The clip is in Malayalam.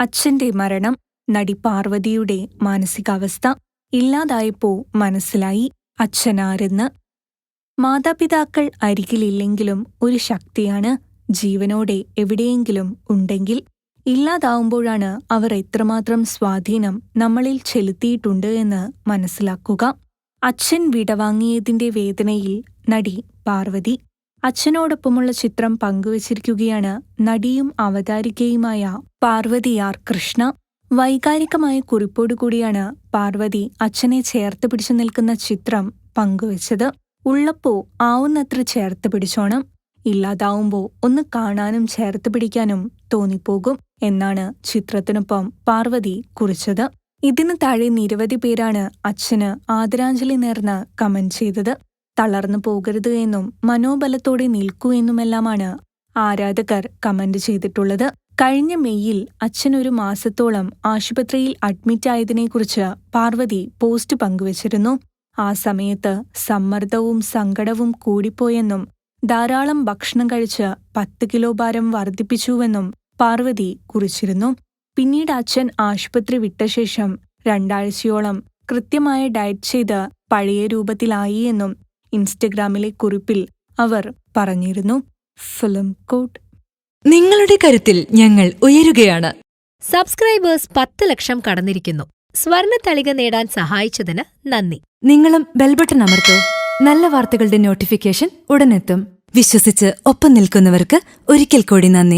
അച്ഛന്റെ മരണം നടി പാർവതിയുടെ മാനസികാവസ്ഥ ഇല്ലാതായപ്പോ മനസ്സിലായി അച്ഛനാരെന്ന്. മാതാപിതാക്കൾ അരികിലില്ലെങ്കിലും ഒരു ശക്തിയാണ് ജീവനോടെ എവിടെയെങ്കിലും ഉണ്ടെങ്കിൽ ഇല്ലാതാവുമ്പോഴാണ് അവർ എത്രമാത്രം സ്വാധീനം നമ്മളിൽ ചെലുത്തിയിട്ടുണ്ട് എന്ന് മനസ്സിലാക്കുക. അച്ഛൻ വിടവാങ്ങിയതിന്റെ വേദനയിൽ നടി പാർവതി അച്ഛനോടൊപ്പമുള്ള ചിത്രം പങ്കുവച്ചിരിക്കുകയാണ് നടിയും അവതാരികയുമായ പാർവതിയാർ കൃഷ്ണ. വൈകാരികമായ കുറിപ്പോടുകൂടിയാണ് പാർവതി അച്ഛനെ ചേർത്ത് പിടിച്ചു നിൽക്കുന്ന ചിത്രം പങ്കുവച്ചത്. ഉള്ളപ്പോ ആവുന്നത്ര ചേർത്ത് പിടിച്ചോണം. ഇല്ലാതാവുമ്പോ ഒന്ന് കാണാനും ചേർത്ത് പിടിക്കാനും തോന്നിപ്പോകും എന്നാണ് ചിത്രത്തിനൊപ്പം പാർവതി കുറിച്ചത്. ഇതിനു താഴെ നിരവധി പേരാണ് അച്ഛന് ആദരാഞ്ജലി നേർന്ന് കമന്റ് ചെയ്തത്. തളർന്നു പോകരുത് എന്നും മനോബലത്തോടെ നിൽക്കൂ എന്നുമെല്ലാമാണ് ആരാധകർ കമന്റ് ചെയ്തിട്ടുള്ളത്. കഴിഞ്ഞ മെയ്യിൽ അച്ഛൻ ഒരു മാസത്തോളം ആശുപത്രിയിൽ അഡ്മിറ്റായതിനെക്കുറിച്ച് പാർവതി പോസ്റ്റ് പങ്കുവച്ചിരുന്നു. ആ സമയത്ത് സമ്മർദ്ദവും സങ്കടവും കൂടിപ്പോയെന്നും ധാരാളം ഭക്ഷണം കഴിച്ച് പത്ത് കിലോ ഭാരം വർദ്ധിപ്പിച്ചുവെന്നും പാർവതി കുറിച്ചിരുന്നു. പിന്നീട് അച്ഛൻ ആശുപത്രി വിട്ട ശേഷം രണ്ടാഴ്ചയോളം കൃത്യമായ ഡയറ്റ് ചെയ്ത് പഴയ രൂപത്തിലായി എന്നും ഇൻസ്റ്റഗ്രാമിലെ കുറിപ്പിൽ അവർ പറഞ്ഞിരുന്നു. ഫിലിം കോട്ട്. നിങ്ങളുടെ കരുത്തിൽ ഞങ്ങൾ ഉയരുകയാണ്. സബ്സ്ക്രൈബേഴ്സ് പത്ത് ലക്ഷം കടന്നിരിക്കുന്നു. സ്വർണ തളിക നേടാൻ സഹായിച്ചതിന് നന്ദി. നിങ്ങളും ബെൽബട്ടൺ അമർത്തോ. നല്ല വാർത്തകളുടെ നോട്ടിഫിക്കേഷൻ ഉടനെത്തും. വിശ്വസിച്ച് ഒപ്പം നിൽക്കുന്നവർക്ക് ഒരിക്കൽ കൂടി നന്ദി.